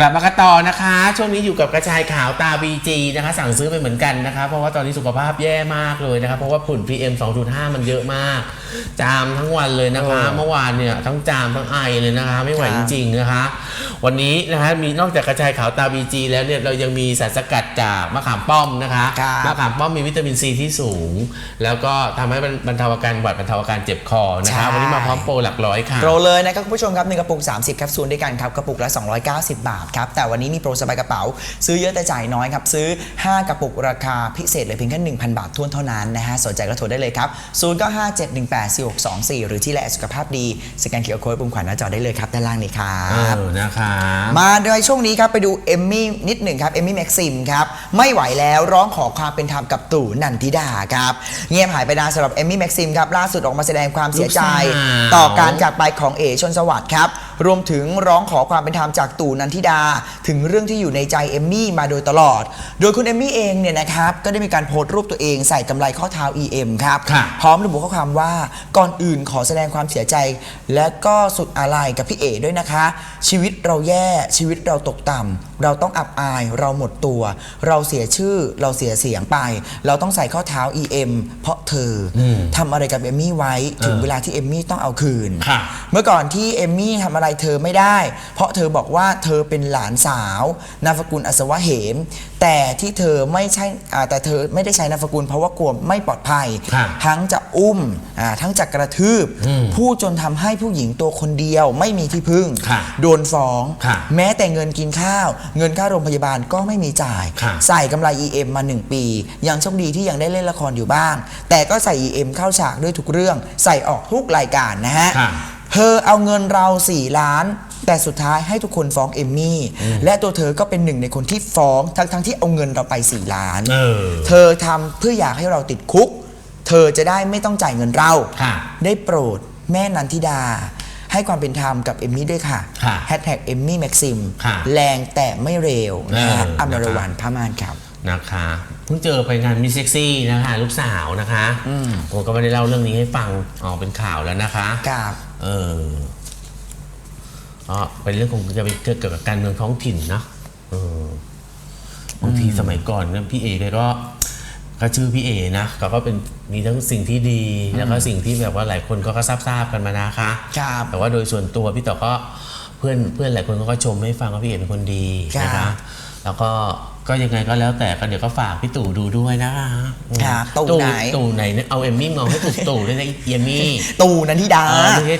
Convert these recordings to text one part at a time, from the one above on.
กลับมากันต่อนะคะ ช่วงนี้อยู่กับกระชายขาวตา BG นะคะ สั่งซื้อไปเหมือนกันนะคะ เพราะว่าตอนนี้สุขภาพแย่มากเลยนะคะเพราะว่าฝุ่น PM 2.5 มันเยอะมาก จามทั้งวันเลยนะคะเออเมื่อวานเนี่ยทั้งจามทั้งไอเลยนะคะ ไม่ไหวคจรับริงๆนะคะ วันนี้นะคะมีนอกจากกระชายขาวตา BG แล้วเนี่ยเรายังมีสารสกัดจากมะขามป้อมนะคะครับมะขามป้อมมีวิตามินซีที่สูง แล้วก็ทำให้บรรเทาอาการหวัดบรรเทาอาการเจ็บคอนะคะวันนี้มาพร้อมโปรหลักร้อยค่ะ โปรเลยนะครับคุณผู้ชมครับ1กระปุก 30 แคปซูลด้วยกันครับกระปุกละ 290 บาทครับ แต่วันนี้มีโปรสบายกระเป๋า ซื้อเยอะแต่จ่ายน้อยครับ ซื้อ 5 กระปุกราคาพิเศษเลยเพียงแค่1,000 บาททวนเท่านั้นนะฮะ สนใจก็โทรได้เลยครับ0957184624 หรือที่แลสุขภาพดีสแกนเคอร์โค้ดปุ่มขวัญหน้าจอได้เลยครับ ด้านล่างนี้ครัเอบ อนะคะมาโดยช่วงนี้ครับไปดูเอมมี่นิดหนึ่งครับเอมมี่แม็กซิมครับไม่ไหวแล้วร้องขอความเป็นธรรมกับตู่นันทิดาครับเงียบหายไปนานสำหรับเอมมี่แม็กซิมครับล่าสุดออกมาแสดงความเสียใจลูกสาวต่อการจากไปของเอชนสวัสดิ์ครับรวมถึงร้องขอความเป็นธรรมจากตู่นันทิดา ถึงเรื่องที่อยู่ในใจเอมมี่มาโดยตลอด โดยคุณเอมมี่เองเนี่ยนะครับก็ได้มีการโพสต์รูปตัวเองใส่กำไรข้อเท้า EM ครับค่ะพร้อมระบุข้อความว่าก่อนอื่นขอแสดงความเสียใจ และก็สุดอาลัยกับพี่เอด้วยนะคะ ชีวิตเราแย่ชีวิตเราตกต่ำเราต้องอับอาย เราหมดตัว เราเสียชื่อเราเสียเสียงไป เราต้องใส่ข้อเท้า EM เพราะเธออมทำอะไรกับเอมมี่ไว้ถึงเออเวลาที่เอมมี่ต้องเอาคืน ค่ะเมื่อก่อนที่เอมมี่ทำอะไรเธอไม่ได้ เพราะเธอบอกว่าเธอเป็นหลานสาวนามสกุลอัศวะเหม แต่ที่เธอไม่ใช่อ่าแต่เธอไม่ได้ใช้นามสกุลเพราะว่ากลัวไม่ปลอดภัยค่ะทั้งจะอุ้มอ่าทั้งจะกระทืบ อืมพูดจนทำให้ผู้หญิงตัวคนเดียวไม่มีที่พึ่ง ค่ะโดนฟ้อง ค่ะแม้แต่เงินกินข้าว เงินค่าโรงพยาบาลก็ไม่มีจ่าย ค่ะ ใส่กำไร EM มา 1 ปี ยังโชคดีที่ยังได้เล่นละครอยู่บ้าง แต่ก็ใส่ EM เข้าฉากด้วยทุกเรื่อง ใส่ออกทุกรายการนะฮะ ค่ะ เธอเอาเงินเรา 4 ล้าน แต่สุดท้ายให้ทุกคนฟ้องเอมมี่และตัวเธอก็เป็นหนึ่งในคนที่ฟ้องทั้งทั้งๆที่เอาเงินเราไป4ล้าน เออ เธอทำเพื่ออยากให้เราติดคุก เธอจะได้ไม่ต้องจ่ายเงินเรา ค่ะได้โปรดแม่นันทิดา ให้ความเป็นธรรมกับเอมมี่ด้วยค่ะค่ะแฮชแท็กเอมมี่แม็กซิมค่ะแรงแต่ไม่เร็วนะฮะเอออมรนะครับวันพามานครับ นะคะเพิ่งเจอไปงานมิสเซ็กซี่นะคะลูกสาวนะคะผมก็ไม่ได้เล่าเรื่องนี้ให้ฟังออกเป็นข่าวแล้วนะคะครับ เออ อ๋อเป็นเรื่องของจะไปเกี่ยวกับการเมืองท้องถิ่นเนอะเออบางทีสมัยก่อนเนี่ยพี่เอแกก็ก็ชื่อพี่เอนะเขาก็เป็นมีทั้งสิ่งที่ดีแล้วก็สิ่งที่แบบว่าหลายคนก็ก็ทราบทราบๆกันมานะคะครับแต่ว่าโดยส่วนตัวพี่ต่อก็เพื่อนเพื่อนหลายคนก็ชมให้ฟังว่าพี่เอเป็นคนดีนะครัคะบแล้วก็ก็ยังไงก็แล้วแต่ก็เดี๋ยวก็ฝากพี่ตู่ดูด้วยนะคะครับตู่ไหนตู่ไหนเนี่ยเอาเอมมี่มองให้ถูกตู่ด้วยนะเอมมี่ตู่นันทิดาเออไม่ใช่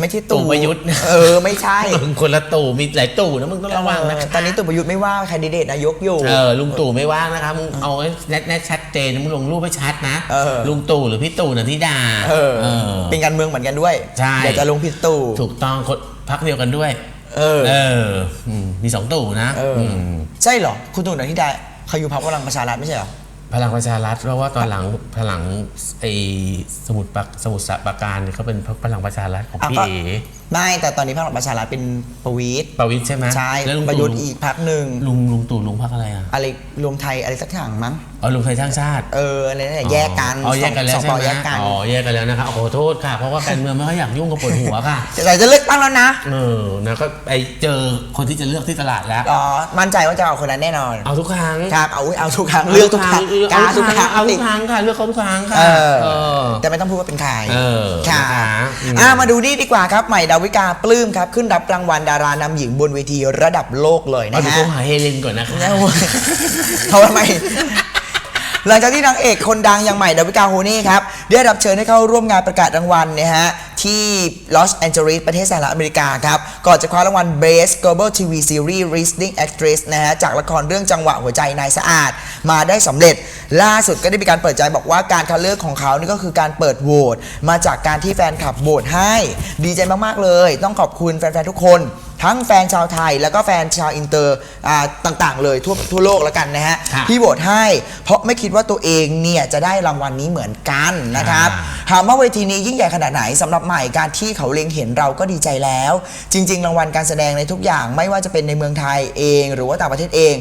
ไม่ใช่ตู่ประยุทธ์เออไม่ใช่มึงคนละตู่มีหลายตู่นะมึงต้องระวังนะเออตอนนี้ตู่ประยุทธ์ไม่ว่าแคนดิเดตนายกอยู่ เออลุงตู่ไม่ว่างนะคะมึงเอาให้แน่ๆชัดเจนมึงลงรูปให้ชัดนะเออ ลุงตู่หรือพี่ตู่นันทิดาเออ เออ เป็นการเมืองเหมือนกันด้วยใช่ เดี๋ยวจะลงผิดตู่ถูกต้องคนพักเดียวกันด้วย เออ เอออืมมีสองตู่นะเอออ ม ใช่เหรอ คุณตู่นันทิดาเขาอยู่พรรคพลังประชารัฐไม่ใช่เหรอ พลังประชารัฐเพราะว่าตอนหลังพลังไอ้สมุดปากสมุดสาปราการเนี่ยเขาเป็นพรรคพลังประชารัฐของพี่เอ ไม่แต่ตอนนี้พรรคพลังประชารัฐเป็นประวิตรประวิตรใช่ไหมใช่แล้วลุงประตู่ยุทธ์อีกพรรคหนึ่งลุงลุงตู่ลุงพรรคอะไรอะอะไรรวมไทยอะไรสักอย่างมั้งอ๋อลุงไทยสร้างชาติเอออะไรนั่นแหละแยกกันอ๋อแยกกันแล้วสองใช่ปอไหมแยกกันอ๋อแยกกันแล้วนะคะขอโทษค่ะ เพราะว่าการเมืองไม่ค่อยอยากยุ่งกับปวดหัวค่ะแต่จะเลือกตั้งแล้วนะเออนะก็ไปเจอคนที่จะเลือกที่ตลาดแล้ว อ๋อมั่นใจว่าจะเอาคนนั้นแน่นอนเอาทุกครั้งครับเอาเอาทุกครั้งเลือกทุกครั้งเอากาทุทุกกคครั้รั้งงเอาทุกครั้งค่ะเลือกเขาทุกครั้งค่ะเออเออแต่ไม่ต้องพูดว่าเป็นใครเออค่ะนะคะอืม อ่ามาดูนี่ดีกว่าครับใหม่ดาวิกาปลื้มครับ ขึ้นรับรางวัลดารานำหญิงบนเวทีระดับโลกเลยเอานะดูฮะโทรหาเฮเลนก่อนนะคะ เขาทำไม หลังจากที่นางเอกคนดังอย่างใหม่ดาวิกาโฮนี่ครับ ได้รับเชิญให้เข้าร่วมงานประกาศรางวัลนะฮะ ที่ลอสแอนเจลิสประเทศสหรัฐอเมริกาครับ ก่อนจะคว้ารางวัล Best Global TV Series Rising Actress นะฮะจากละครเรื่องจังหวะหัวใจนายสะอาด มาได้สำเร็จ ล่าสุดก็ได้มีการเปิดใจบอกว่าการคัดเลือกของเขานี่ก็คือการเปิดโหวตมาจากการที่แฟนคลับโหวตให้ ดีใจมาก ๆ เลย ต้องขอบคุณแฟน ๆ ทุกคน ทั้งแฟนชาวไทย แล้วก็แฟนชาวอินเตอร์อ่าต่างๆ เลยทั่วทั่วโลกแล้วกันนะฮะค่ะที่โหวตให้ เพราะไม่คิดว่าตัวเองเนี่ยจะได้รางวัลนี้เหมือนกันนะครับอ่าถามว่าเวทีนี้ยิ่งใหญ่ขนาดไหนสำหรับใหม่การที่เขาเล็งเห็นเราก็ดีใจแล้ว จริง ๆ รางวัลการแสดงในทุกอย่างไม่ว่าจะเป็นในเมืองไทยเอง หรือว่าต่างประเทศเอง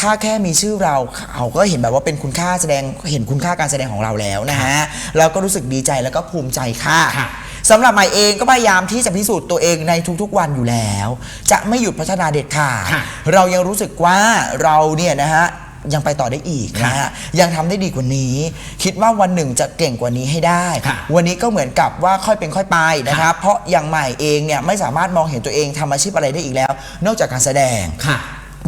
ถ้าแค่มีชื่อเราเขาก็เห็นแบบว่าเป็นคุณค่าแสดงเห็นคุณค่าการแสดงของเราแล้วนะฮะเราก็รู้สึกดีใจแล้วก็ภูมิใจค่ะ ค่ะ สำหรับใหม่เองก็พยายามที่จะพิสูจน์ตัวเองในทุกๆวันอยู่แล้ว จะไม่หยุดพัฒนาเด็ดขาดค่ะ เรายังรู้สึกว่าเราเนี่ยนะฮะยังไปต่อได้อีกนะฮะยังทำได้ดีกว่านี้ คิดว่าวันหนึ่งจะเก่งกว่านี้ให้ได้ ค่ะวันนี้ก็เหมือนกับว่าค่อยเป็นค่อยไปนะครับ เพราะอย่างใหม่เองเนี่ยไม่สามารถมองเห็นตัวเองทำอาชีพอะไรได้อีกแล้ว นอกจากการแสดง ค่ะ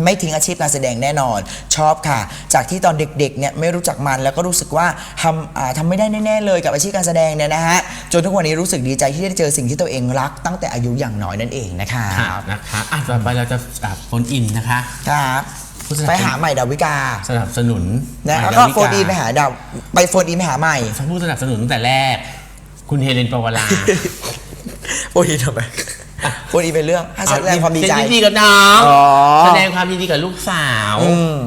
ไม่ทิ้งอาชีพการแสดงแน่นอนชอบค่ะ จากที่ตอนเด็กๆเนี่ยไม่รู้จักมันแล้วก็รู้สึกว่าทำอ่าทำไม่ได้แน่ๆเลยกับอาชีพการแสดงเนี่ยนะฮะจนทุกวันนี้รู้สึกดีใจที่ได้เจอสิ่งที่ตัวเองรัก ตั้งแต่อายุอย่างน้อยนั่นเองนะคะค่ะนะคะอะต่อไปเราจะอะโฟนอินนะคะครับผู้สนับสนุนไปหาใหม่ดาวิกาสนับสนุนนะใหม่แล้วดาก็วิโฟนอินไปหาดาวไปโฟนอินไปหาใหม่ผู้สนับสนุนตั้งแต่แรก คุณเฮเลนปวลาโฟนอินทำไม โฟนอินเป็นเรื่องให้แสดงความดีใจแสดงความยินดีกับน้องอ๋อ แสดงความยินดีกับลูกสาว อืม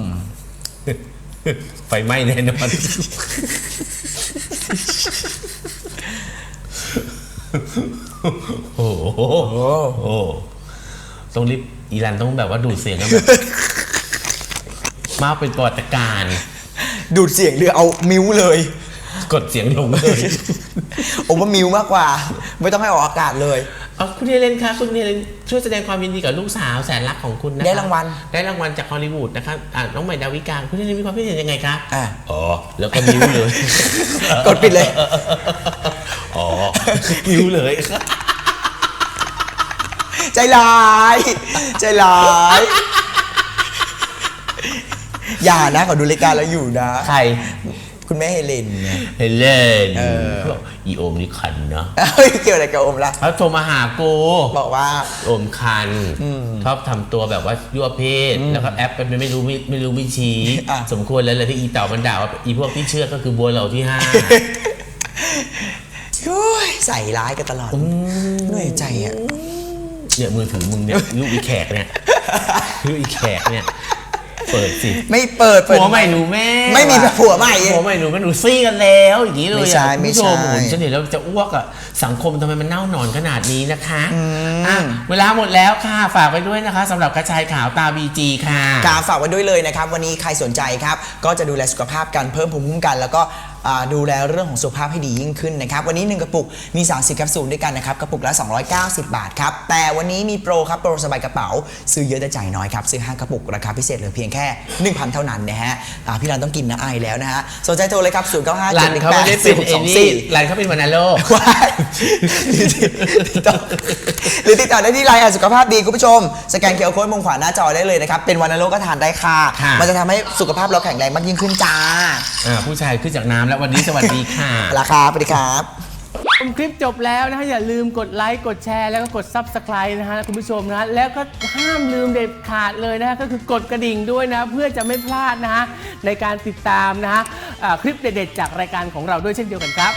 ไฟไหม้แน่นอน โอ้โห โอ้โอ้โหต้องรีบอีรันต้องแบบว่าดูดเสียงกันแบบมากเป็นประวัติการณ์ดูดเสียงหรือเอามิวเลย กดเสียงลงเลยผมว่ามิวมากกว่า ไม่ต้องให้ออกอากาศเลย เอาคุณเฮเลนคะคุณเฮเลนช่วยแสดงความยินดีกับลูกสาวแสนรักของคุณนะคะได้รางวัลได้รางวัลจากฮอลลีวูดนะคะอ่าน้องใหม่ดาวิกาคุณเฮเลนมีความคิดเห็นยังไงคะอะอ๋อ แล้วก็มิ้วเลย กดปิดเลย อ๋อมิ้วเลยใจร้าย ใจร้าย อย่านะขอดูรายการแล้วอยู่นะ ใคร คุณแม่เฮเลนเนี่ยเฮเลนเออบอกอีโอมนี่คันเนาะเฮ้ยเกี่ยวอะไรกับโอมล่ะ เขาโทรมาหากูบอกว่า โอมคันชอบทำตัวแบบว่ายั่วเพศ แล้วก็แอปเป็นไม่รู้ไม่ไม่รู้ไม่ชี้ อะ สมควรแล้วเลยที่อีเต่ามันด่าว่าอีพวกที่เชื่อก็คือบัวเหล่าที่ห้า โอ้ยใส่ร้ายกันตลอดเหนื่อยใจอะ เนี่ยมือถือมึงเนี่ย ลูกอีแขกเนี่ย ลูกอีแขกเนี่ย เปิดสิไม่เปิดเปิดผัวใหม่หนูแม่ไม่มีผัวใหม่ผัวใหม่หนูแม่หนูซี่กันแล้วอย่างนี้เลยไม่ใช่อะคุณผู้ชไม่มใช่โอ้โหฉันเห็นแล้วจะอ้วกอะสังคมทำไมมันเน่าหนอนขนาดนี้นะคะอะเวลาหมดแล้วค่ะฝากไว้ด้วยนะคะสำหรับกระชายขาวตาบีจีค่ะกาฝากไว้ด้วยเลยนะครับ วันนี้ใครสนใจครับ ก็จะดูแลสุขภาพกันเพิ่มภูมิคุ้มกัน แล้วก็อ่า ดูแลเรื่องของสุขภาพให้ดียิ่งขึ้นนะครับวันนี้ 1 กระปุกมี 30แคปซูลด้วยกันนะครับกระปุกละ 290 บาทครับแต่วันนี้มีโปรครับโปรสบายกระเป๋า ซื้อเยอะแต่จ่ายน้อยครับซื้อ 5 กระปุกราคาพิเศษเหลือเพียงแค่ 1,000 เท่านั้นนะฮะอ่าพี่รันต้องกินนะไอแล้วนะฮะสนใจโทรเลยครับ0 9 5รัน7เขาไม่ได้8เป็นเอ4 6นี่2 4รันเขาเป็นวานาโลว้ายหรือติดต่อหรือติดต่อได้ที่ไลน์อะสุขภาพดีคุณผู้ชม สแกนเคอร์โค้ดมุมขวาหน้าจอได้เลยนะครับเป็นวันโลกก็ทานได้ค่ะค่ะ มันจะทำให้สุขภาพเราแข็งแรงมากยิ่งขึ้นจ้าอ่าผู้ชายขึ้นจากน้ำแล้ววันนี้สวัสดีค่ะ ราคาสวัสดีครับ ชมคลิปจบแล้วนะฮะอย่าลืมกดไลค์กดแชร์แล้วก็กด Subscribe นะฮะคุณผู้ชมนะฮะแล้วก็ห้ามลืมเด็ดขาดเลยนะฮะก็คือกดกระดิ่งด้วยนะ เพื่อจะไม่พลาดนะฮะในการติดตามนะฮะอ่าคลิปเด็ดๆจากรายการของเราด้วยเช่นเดียวกันครับ